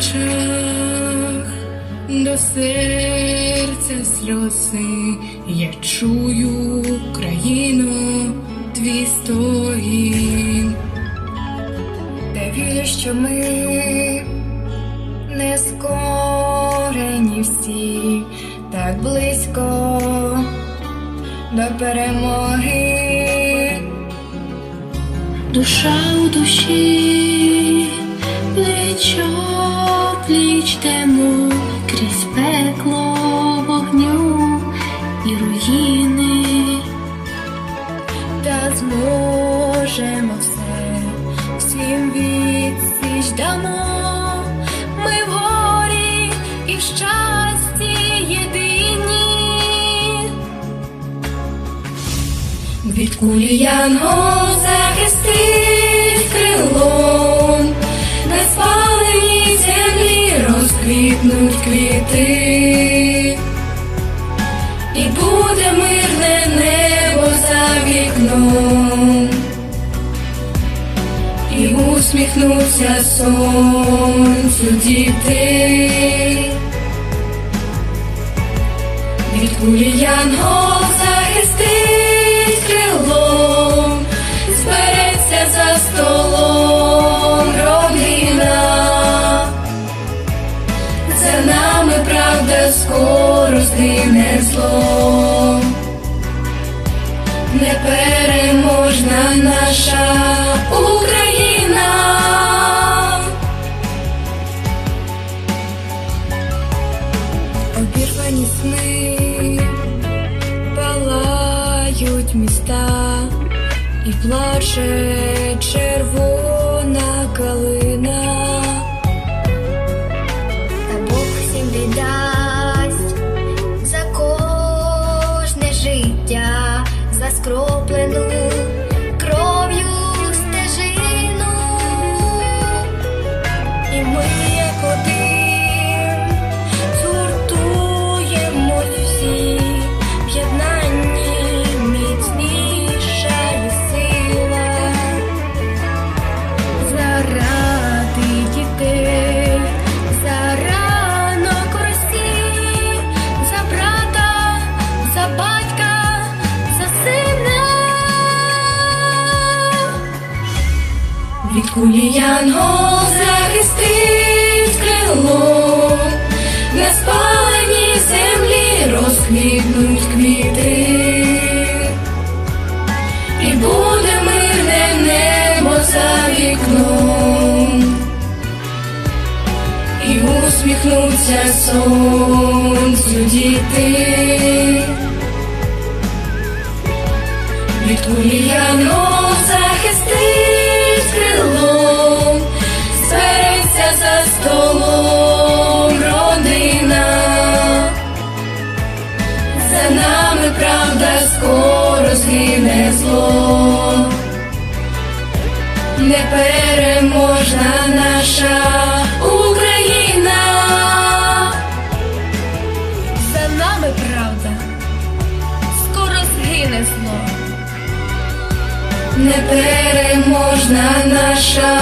очах до серця сльози, я чую країно твій стогін. Та вірю, що ми не скорені всі так близько до перемоги. Душа у душі, плечо пліч тему крізь пекло вогню і руїни, та зможемо все, всім відсіч дамо, ми в горі і щасті єдині. Від кулі янгол захистить розквітнуть квіти, і буде мирне небо за вікном, і усміхнуться сонцю діти. Від кулі янгол захистить крилом, збереться за столом правда скоро згине зло. Непереможна наша Україна. Обірвані сни палають міста і плаче червона калина. Від кулі янгол захистить крило, на спаленій землі розквітнуть квіти, і буде мирне небо за вікном, і усміхнуться сонцю діти. Від кулі янгол захистить За нами правда скоро згине зло. Непереможна наша Україна. За нами правда, скоро згине зло. Непереможна наша